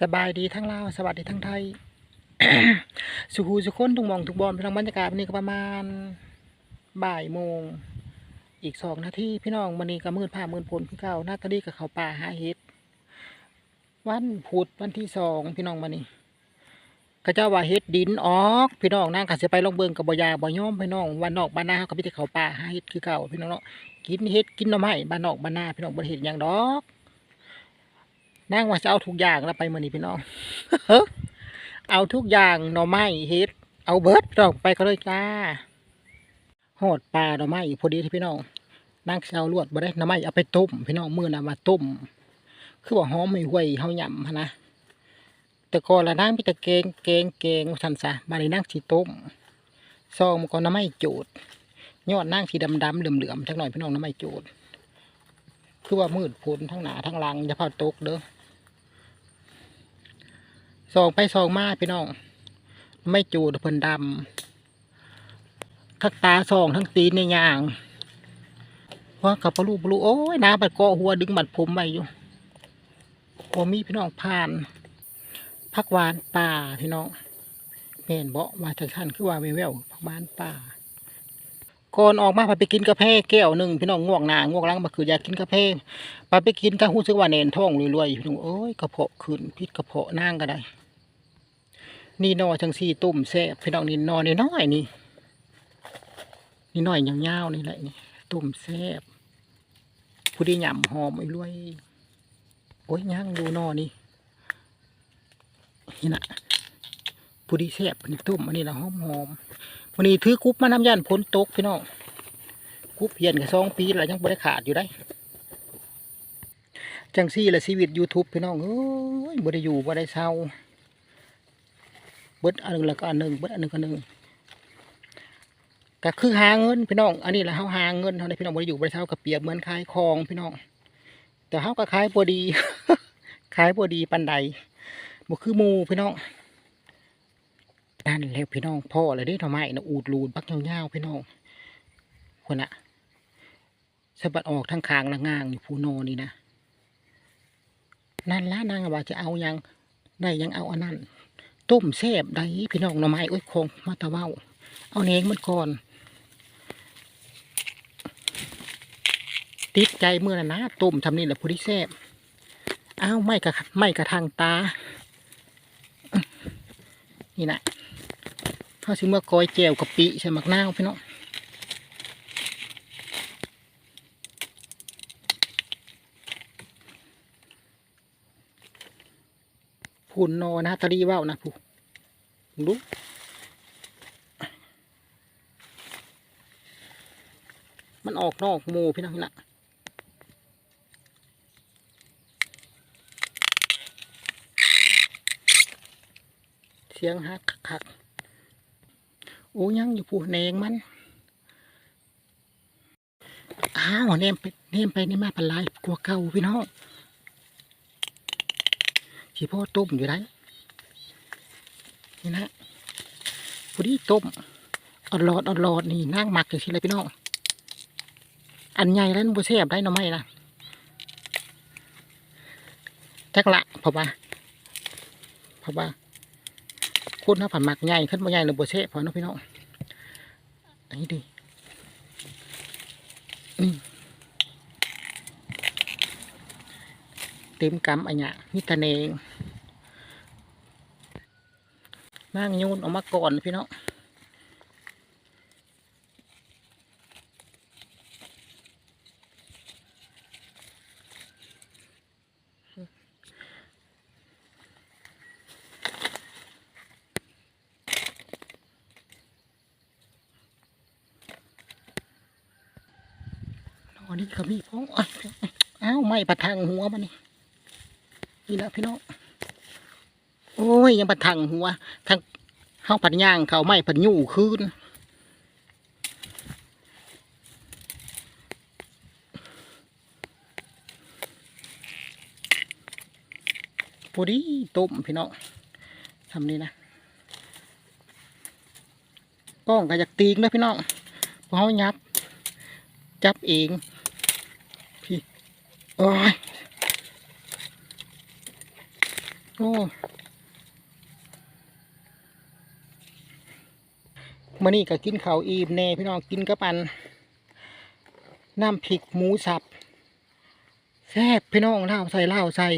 สบายดีทั้งลาวสวัสดีทั้งไทย สุขูสุขคนทุกมองทุกบอลพี่น้องบรรยากาศวันนี้ก็ประมาณบ่ายโมง อีกสองนาทีพี่น้องวันนี้ก็มืดผ้ามืดฝนพี่เก่าหน้าตาดีกับเขาป่าหาเห็ดวันพุธวันที่สองพี่น้องวันนี้ก็เจ้าว่าเฮ็ดดินออกพี่น้องนั่งกันจะไปลงเบิงกับบ่ยาบ่ย่อมพี่น้องวันนอกบ้านนาเขาก็มีแต่เขาป่าหาเห็ดคือเก่าพี่น้องเนาะกินเฮ็ดกินหน่อไม้บ้านนอกบ้านนาพี่น้องบ่เห็ดหยังดอก นั่งว่าจะเอาทุกอย่างแล้วไปมือนี้พี่น้องเอาทุกอย่างหน่อไม้เฮ็ดเอาเบิดพี่น้องไปก็เลยจ้าหอดปลาหน่อไม้พอดีที่พี่น้องนั่งเชาลวดบ่ได้หน่อไม้เอาไปต้มพี่น้องมือน่ะมาต้ม คือว่าหอมไม่ห่วยเฮาหย่ำนะแต่ก่อนละนั่งมีแต่แกงแกงแกงทันซะมาเลยนั่งสิต้มซองมันก็น่อไม้จูดยอดนั่งสีดำๆเหลื่อมๆจักหน่อยพี่น้องน่อไม้จูดคือว่ามืดฝนทั้งหนาทั้งลังอย่าพาตกเด้อ ส่องไปส่องมาพี่น้อง ไม่จูดเพิ่นดำทั้งตาส่องทั้งตีนในยางว่ากับปลูปลูโอ้ยน้าบัดเกาะหัวดึงบัดผมไปอยู่พอมีพี่น้องผ่านพักหวานป่าพี่น้องแม่นเบามาจากท่านคือว่าแววๆพักหวานป่าก่อนออกมาพาไปกินกาแฟแก้วหนึ่งพี่น้องง่วงหนาง่วงหลังมาคืออยากกินกาแฟพาไปกินก็รู้สึกว่าเนนท้องรวยๆพี่น้องโอ้ยกระเพาะขึ้นพิษกระเพาะนั่งก็ได้ นี่นอจังสี่ตุ่มแซ่บพี่น้องนี่นอนน้อยนี่นี่น้อยยาวๆนี่แหละนี่ตุ่มแซ่บผู้ที่หย่ำหอมไอ้รวยโอ้ยย่างดูนอนี่นี่นะผู้ที่แซ่บนี่ตุ่มอันนี้นะหอมหอมวันนี้ถือกุ๊บมาน้ำยันพ้นตกพี่น้องกุ๊บเพียนกับสองปีแล้วยังบ่ได้ขาดอยู่ได้จังซี่ละชีวิต YouTube พี่น้องเอ้ยบ่ได้อยู่บ่ได้เศร้า บิดอันหนึงแล้วก็อันหนึงเบิดอันหนึงก็อันหนึงก็คือหาเงินพี่น้อง อันนี้แหละเฮาหาเงินเฮาได้พี่น้องบ่ได้อยู่บ่ได้เศร้ากับเปียบเหมือนขายของพี่น้อง แต่เฮาก็ขายบ่ดีขายบ่ดีปานใดบ่คือมูพี่น้องนั่นแล้วพี่น้องพ่อเลยได้ทำไมนะอูดรูดปักยาวๆพี่น้องคนน่ะสะบัดออกทั้งคางละงางอยู่ผู้โนนี่นะนั่นละนางว่าจะเอายังได้ยังเอาอันนั้น ต้มแซ่บได้พี่น้องหน่อไม้โอ้ยคงมาตะเว้า เอาเนงมันก่อน ติดใจเมื่อนะนะต้มทำนี่แหละผู้ที่แซ่บอ้าวไม่กระไม่กระทางตา นี่นะถ้าสิเมื่อกอยแจวกะปิใส่หมักนาวพี่น้อง พูนโนนะตะรีว่าวนะผู้ดูมันออกนอกหมูพี่น้องนะเสียงฮักคักโอ้ยังอยู่ผู้แนงมัน อ้าวเนมไปเนมไปนี่มาพันลายกลัวเก่าพี่น้อง ชีพ่อต้มอยู่ไรนี่นะพอดีต้มอดหลอดอดหลอดนี่นั่งหมักอย่างที่ไรพี่น้องอันใหญ่แล้วมันบ่แซ่บได้หน่อไม่นะจักละเพราะว่าเพราะว่าคุณถ้าผ่านหมักใหญ่ขึ้นมาใหญ่เลยบัวเชะพอเนาะพี่น้องอันนี้ดีนี่ เต็มกำอันเนี้ยนี่ตะเนงนั่งโยนออกมาก่อนพี่น้องนอนนี่ก็มีพ้องอ้าวอ้าวไม่ประทังหัวมันนี่ นี่นะพี่น้องโอ้ยยังประทังหัวทางเข้าปัดย่างเขาไม่ปัดยู่คืนพอดีต้มพี่น้องทำนี่นะกล้องก็อยากตีงเลยพี่น้องเพราะเขายับ จับเองพี่โอ้ย โอ้มื่อนี้ก็กินข้าวอีมแน่พี่น้องกินกับอันน้ำพริกหมูสับแซ่บพี่น้องเล่าใส่เล่าใส่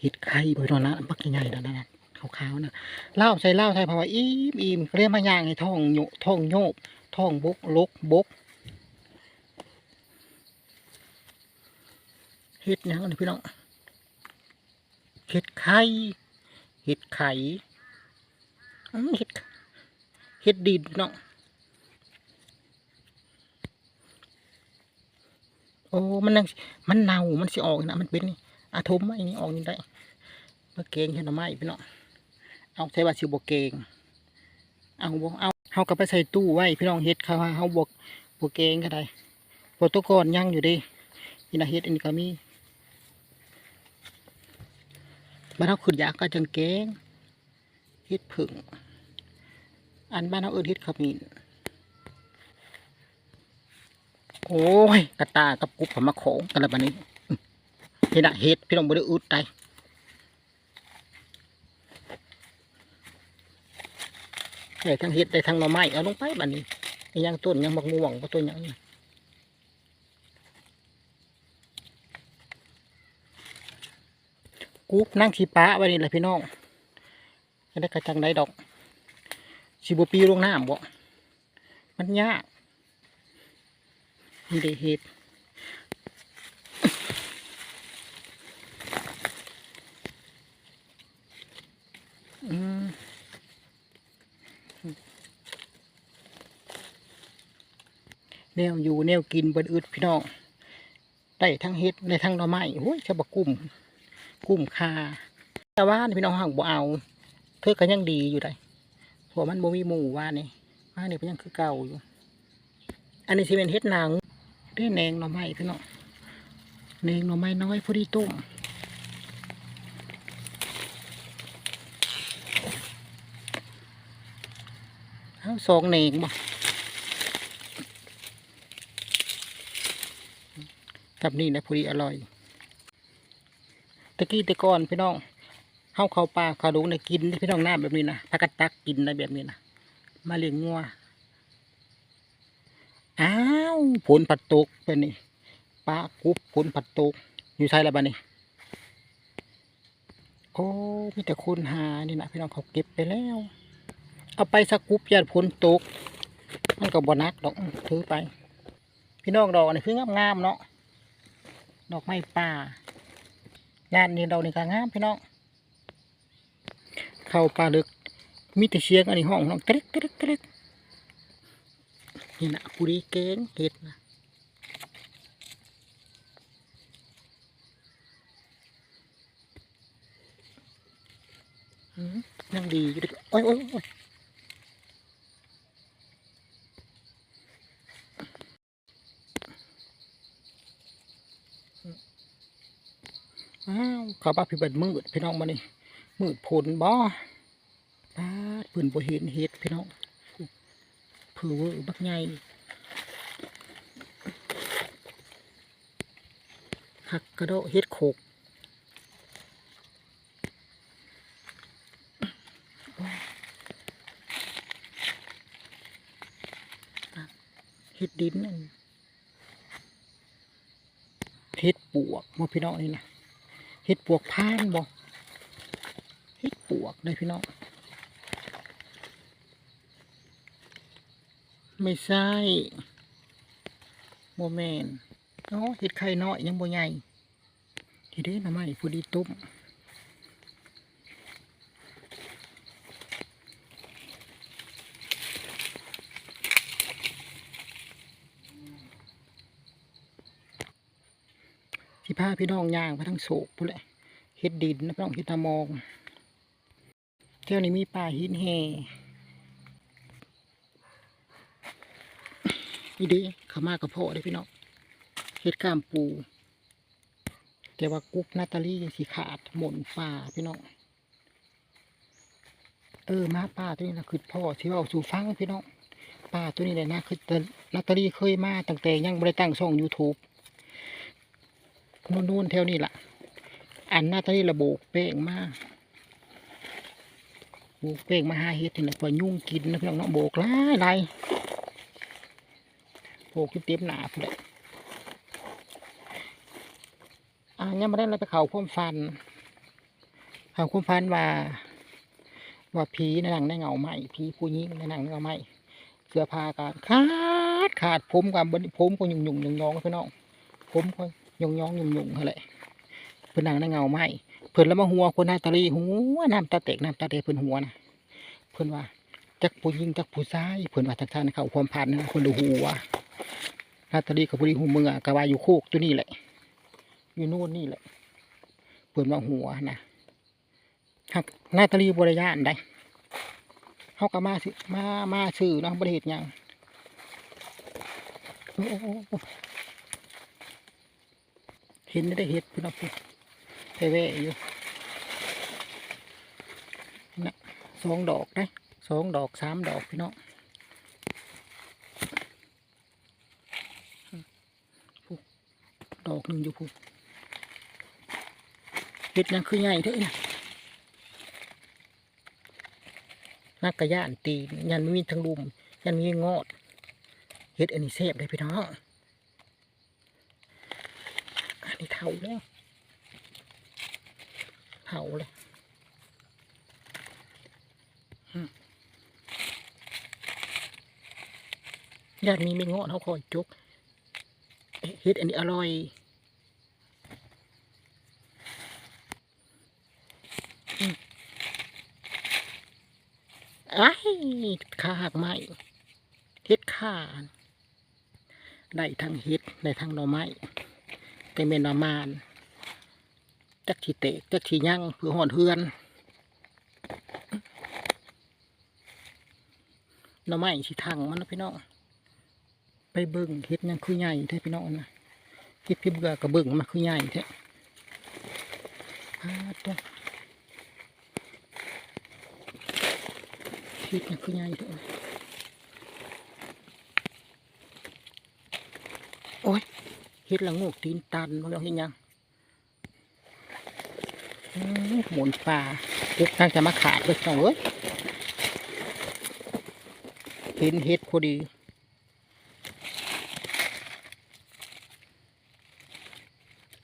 เห็ดไข่พี่น้องนะปักใหญ่ๆนะนะขาวๆนะเล่าใส่เล่าใส่เพราะว่าอีมอีมเรียกมาย่างให้ท้องโยท้องโยกท้องบกลกบกเห็ดหยังอันนี้พี่น้อง เห็ดไข่เห็ดไข่เห็ดเห็ดดินพี่น้องโอ้มันนังมันเน่ามันสิออกนะมันเป็นอาทมไอ้นี่ออกนี่ได้เมื่อเกงเห็นหรือไม่พี่น้องเอาใส่บาซิบเกงเอาบ่เอาเฮาก็ไปใส่ตู้ไว้พี่น้องเฮ็ดเขาว่าเฮาบวกบเกงก็ได้โปรโตกอนยังอยู่ดินี่นะเฮ็ดอันนี้ก็มี บ้านเฮาขึ้นยากก็จังเกงฮ็ดผึ่งอันบ้านเฮาเอิ้นฮ็ดขมิ้นโอ้ยกระตากับกุบผมมาโขงกันแล้วบัดนี้เห็นอะเห็ดพี่น้องบ่ได้อึดใจได้ทั้งเห็ดได้ทั้งหน่อไม้เอาลงไปบัดนี้ยังต้นยังบักม่วงก็ต้นยังนี่ กุบนั่งขี้ป้าไว้นี่แหละพี่น้องจะได้กระจังได้ดอกสิบปีลงน้ำบ่มันยากนี่ได้เห็ดอืมแนวอยู่แนวกินบนอึดพี่น้องได้ทั้งเห็ดได้ทั้งหน่อไม้โอ้ยจะบกกุ้ม กุ้มคาแต่ว่าพี่น้องห่างบ่เอา เธอก็ยังดีอยู่ได้เพราะมันบ่มีหมู่ว่านี่ว่านี่เป็นยังคือเก่าอยู่ อันนี้สิเป็นเห็ดนางด้แนงหน่อไม้พี่น้องแนงหน่อไม้น้อยพอดีต้มเอาสองแนงบ่กับนี่นะพอดีอร่อย ตะกี้ต่ก่อนพี่น้องเข้าเขาป่าเขาดูในกินพี่น้องหน้าแบบนี้นะพักกะตักกินในแบบนี้นะมาเลี้ยงงัวอ้าวผลผัดตกเป็นนี่ปลากุบผลผัดตก อยู่ใช่แล้วบ้านี่โอ้มีแต่คนหานี่นะพี่น้องเขาเก็บไปแล้ว เอาไปสักกุบยาผลตก มันก็บนักดอกถือไป พี่น้องดอกนี่คืองามๆเนาะดอกไม้ป่า ญาตินี่ดอกนี่ก็งามพี่น้อง เข้าป่าลึกมีแต่เสียงอันนี้ห้องน้องตร็กตร็กตร็กนี่นะปุรีเก่งเห็ดนะยังดีอยู่ดิโอ้ยโอ้ย อ้าวบบ้าพี่เบิดมืดพี่น้องมานี่มืดผลบ่ปาดปืนบ่เห็นเห็ดพี่น้องเผือเวอร์บักใหญ่หักกระโดดเฮ็ดโขกเฮ็ดดินนั่นเฮ็ดปวกมาพี่น้องนี่นะ เห็ดปวกพานบ่เห็ดปวกเลยพี่น้องไม่ใช่โมเมนเนาะเห็ดไข่น้อยยังบ่ใหญ่ทีเด้น้ำไม้พอดีตุ้ม ที่พาพี่น้องยางมาทั้งโศกพู้นแหละเห็ดดินนะพี่น้องเห็ดตามองเที่ยวนี้มีป่าหินแห่นี่เด้ขามากับพ่อได้พี่น้องเฮ็ดข้ามปู แต่ว่ากุ๊กนาตาลียังสีขาดหม่นป่าพี่น้องเออมาป่าตัวนี้นะคือพ่อที่เอาสู่ฟังพี่น้องป่าตัวนี้เลยนะคือนาตาลี่เคยมาตั้งแต่ยังไม่ได้ตั้งช่อง YouTube นู่นๆแถวนี้ล่ะ อันหนาตาลีระบกแป้งมากโบกเป้งมาหาเฮ็ดนี่แหละพอยุ่งกินนะพี่น้องเนาะโบกหลายหลายโบกเต็มหนาพุ่นแหละอ่ายังไม่ได้เราไปเขาความฟัน เขาความฟันว่า ว่าผีในหนังในเงาไหม่ผีผู้หญิงในหนังในเงาไหม่เสื้อผ้าก็ขาดขาดผมกับบนผมก็ยุ่งยุ่งยองยองพี่น้องผมก็ ยองยองยุ่งยุ่งอะไรเพื่นนังในเงาไหมเพื่นแล้วมาหัวคนหน้าตาลีหัวน้ำตาเตกน้ำตาเตกเพื่นหัวนะเพื่นว่าจักผู้หญิงจักผู้ชายเพื่นว่าจักท่านเขาความพันนะคนดูหัวหน้าตาลีกับผู้ดีหูเมืองกะว่าอยู่โคกตัวนี่แหละ อยู่โน่นนี่แหละเพื่นว่าหัวนะหักนาตาลีบริยานได้เขาก็มาสิมามาซื้อเนาะบริเหตุยังโอ้ เห็นได้เห็ดพี่น้องพี่แวะอยู่นะสองดอกได้สองดอกสามดอกพี่น้องผู้ดอกหนึ่งอยู่ผู้เห็ดยังคือใหญ่เท่านี้นักกระยานตียันมีทั้งลุมยันมีงอดเฮ็ดอันนี้เสพเลยพี่น้องอันนี้ เท่าแล้วเท่าเลยอืมยันมีไม่งอเขาคอยจุกเฮ็ดอันนี้อร่อยไอ้ขาหักไม้เฮ็ดขาได้ทั้งเฮ็ดได้ทั้งหน่อไม้ แต่เมนประมาณจักทีเตะจักทียั่งเพื่อหอนเฮือนน่อไม้สิทังมันนะพี่น้องไปเบิ่งเฮ็ดยังคือใหญ่แท้พี่น้องนะเฮ็ดพี่เบื่อกับเบิ่งมันคือใหญ่แท้ตัวเฮ็ดนี่คือใหญ่เด้อโอ้ย เฮ็ดละงกตีนตันมาแล้วเฮ็ดหยังหมุนปลาเฮ็ดทางจะมาขาดเลยจ้องเอ้ยเห็นเฮ็ดพอดี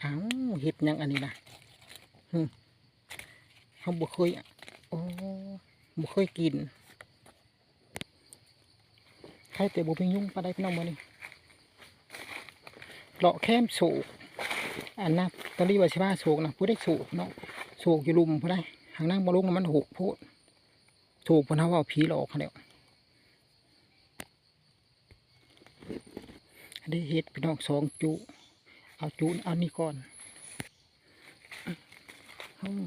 อ้าวเฮ็ดยังอันนี้นะเขาบ่เคยโอ้บ่เคยกินใครแต่บุพยุ่งปลาได้พี่น้องมานี่ เลาะแคมโศกอันนะตอนนี้ว่าใช่ว่าโศกนะผู้ได้โศกเนาะโศกอยู่ลุมผู้ได้หางนั่งมาลงมันหกโพดโศกเพนเขาว่าผีหลอกเขาเดียวอันนี้เฮ็ดพี่น้องสองจุ เอาจุเอานี่ก่อนอืม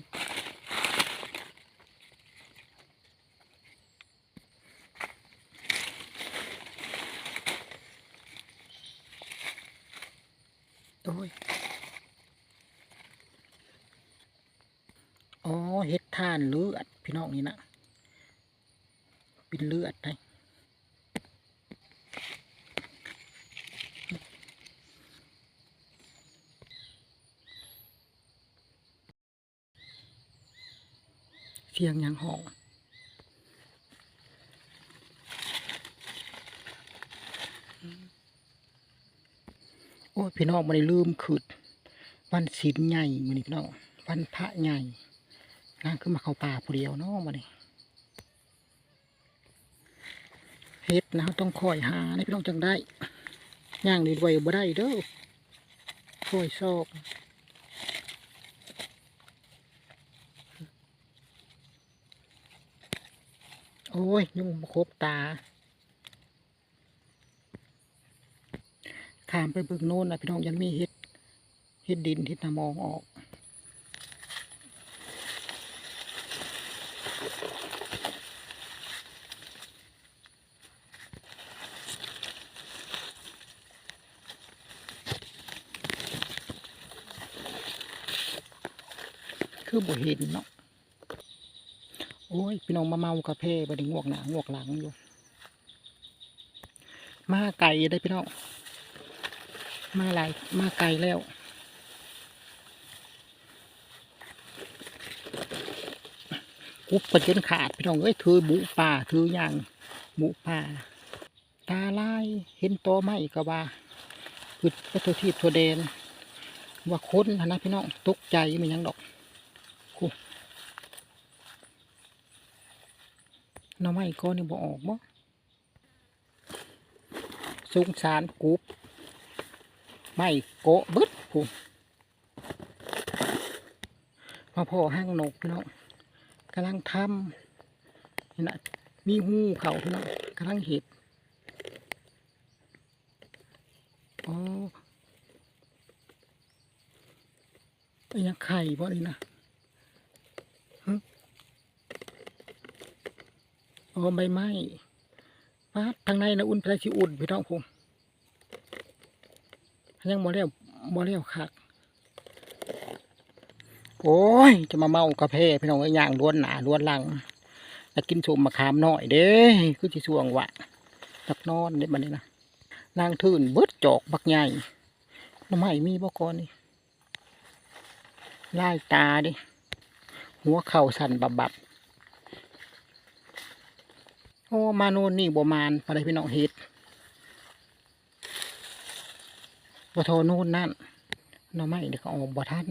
โอ้ยอ๋อเฮ็ดท่านเลือดพี่น้องนี่นะเป็นเลือดได้เสียงยังห้องโอ้พี่น้องมันได้ลืมขืดวันศีลใหญ่มันนี่พี่น้องวันพระใหญ่ นางขึ้นมาเข้าป่าผู้เดียวเนาะมันนี่เฮ็ดนะต้องคอยหานพี่น้องจังได้ย่างนี่ไว้บ่ได้เด้อคอยซอกโอ้ยยุ่งครบตาขามไปเบิ่งโน่นนะพี่น้องยันมีเฮ็ดเฮ็ดดินเฮ็ดน้ำมองออก คือบ่เห็นเนาะโอ้ยพี่น้องมาเมากาแฟบ่ได้งวกหน้างวกหลังอยู่มาไก่ได้พี่น้องมาหลายมาไกลแล้วกุบไปจนขาดพี่น้องเอ้ยถือบุป่าถืออย่างบุป่าตาลายเห็นตัวไม้ก็ว่าคือวัตถุทีบตัวเดนว่าค้นนะพี่น้องตกใจมันยังดอกคูห น้อไม้ก็นี่บออกบ่สุงสารกุบไม่โกะบึดผูมาพ่อห้างนกพี่น้องกำลังทำนี่นะมีหูเขาพี่น้องกำลังเห็ดอ๋อไอ้ยังไข่บ่นี่นะ อ๋อใบไม้ป้าทางในนะอุ่นไปได้สิอุ่นพี่น้องผมยังบ่แล้วบ่แล้วคักโอ้ย จะมาเมากาแฟพี่น้องไอ้ย่างล้วนหนาล้วนหลังแล้วกินชมมะขามหน่อยเด้คือสิสวงวะตักนอนเด้บัดนี้นะนางทื่นเบิดจอกบักใหญ่หน้ำไม้มีบ่ก่อนนี่ไล่ตาดิหัวเข่าสั่นบับบับ โอ้มาโน่นนี่บ่มานอะไรพี่น้องเฮ็ดบ่โทนู่นนั่นน่อไม้เดี๋ยวก็ออกบ่ทัน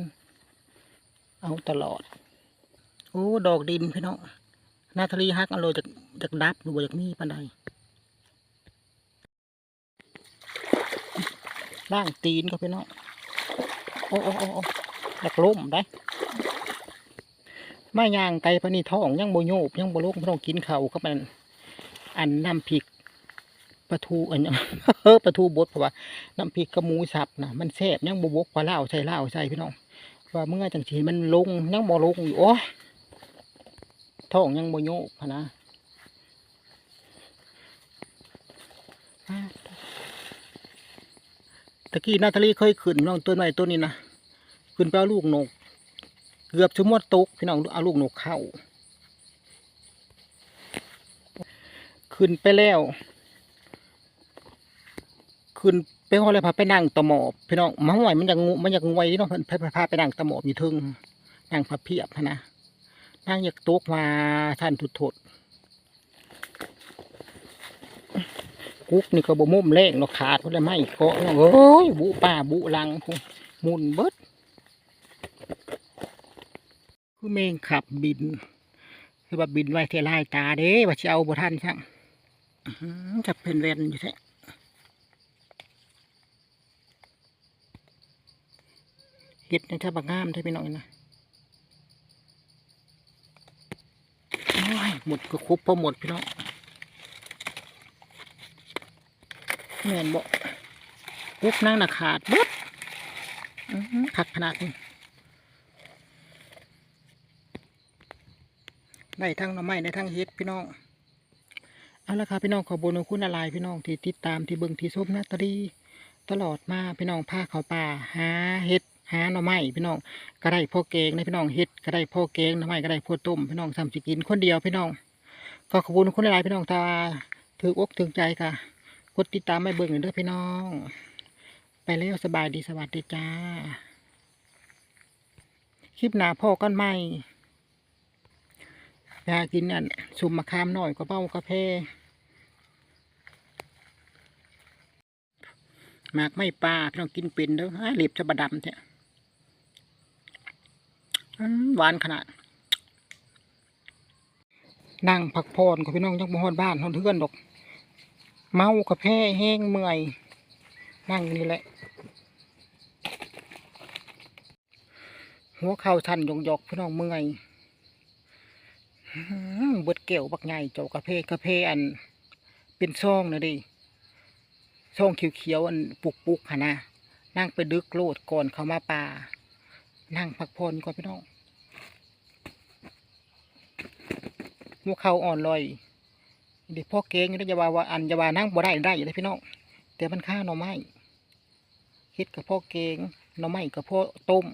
เอาตลอด โอ้ ดอกดินพี่น้องนาทาลีฮักอโลจากจากดับหรือว่าจากมีปานใดล่างตีนก็พี่น้องโอ้โอ้โอ้โอ้อยากล้มได้ไมาย่างไก่ปนี่ท้องยังโบโยบยังโบโลกไม่ต้องกินเข่าก็มัน อันน้ำพริกปลาทูอันเฮ้อปลาทูบดเพราะว่าน้ำพริกกระมูสับนะมันแซ่บยังโบบกปลาเล่าใส่เล่าใส่พี่น้องว่าเมื่อจังสีมันลงยังโบลงอยู่โอ้ท้องยังโบโยบหั้นนะตะกี้นาทาลีเคยขึ้นน้องต้นไม้ต้นนี้นะขึ้นไปเอาลูกนก เกือบชั่วโมงตกพี่น้องเอาลูกนกเข้า ขึ้นไปแล้ว ขึ้นไปห้องอะไรพาไปนั่งตะหมอบพี่น้องมาห่วยมันอยากงูมันอยากงวยเนาะเพิ่นพาพาไปนั่งตะหมอบอยู่ทึงนั่งพับเพียบนะนั่งอยากตกมาท่านทุดถดกุ๊กนี่ก็บ่มุมแรงเนาะขาดเพราะอะไรไม่เกาะเอ้ยบุป่าบุลังพูหมุนเบิดคือเมงขับบิน คือว่าบินไว้เทลายตาเด้ว่าจะเอาบ่ทันช่าง จะเป็นเรนอยู่แท้เห็ดในถ้าบักงามได้ไปหน่อยนะหมดก็ครบพอหมดพี่น้องแม่นบ่ปุ๊กนั่งนะขาดบิดขัดขนาดนี้ได้ทั้งน่อไม้ได้ทั้งเฮ็ดพี่น้อง ละค่ะพี่น้องขอบคุณคุณอะไรพี่น้องที่ติดตามที่เบิ่งที่ชมนาตาดีตลอดมาพี่น้องพาเขาป่าหาเฮ็ดหาหน่อไม้พี่น้องก็ได้พ่อเกงนะพี่น้องเฮ็ดก็ได้พ่อเกงหน่อไม้ก็ได้พ่อต้มพี่น้องทำสิกินคนเดียวพี่น้อง ก็ขอบคุณคุณอะไรพี่น้องตาถืออกถึงใจค่ะกดติดตามไม่เบิ่งเลยเด้อพี่น้อง ไปแล้วสบายดีสวัสดีจ้า คลิปหนาพ่อกันใหม่อยากินอันซุมมะขามหน่อยก็เป้ากาแฟ หมากไม่ปลาพี่น้องกินเป็นเด้อหล็บจะบะดำเนี่ยหวานขนาด นั่งพักผ่อนกับพี่น้องจังบ่ฮอดบ้านฮอดเทือนดอก เมากาแฟแห้งเมื่อย นั่งอยู่นี่แหละ หัวเข่าชันยงยกๆพี่น้องเมื่อยเบิดเกี่ยวบักใหญ่เจ้ากระเพกระเพอันเป็นซองนะดิ ช่องเขียวๆอันปุกปุกฮะนะนั่งไปดึกโลดก่อนเขามาป่า นั่งพักผ่อนก่อนพี่น้องหัวเขาอ่อนลอยเด็กพ่อเก่งนี่จะว่าว่าอันยาวานั่งบ่ได้ได้เลยพี่น้องแต่มันค่าหน่อไม้คิดกับพ่อเก่งหน่อไม้กับพ่อต้ม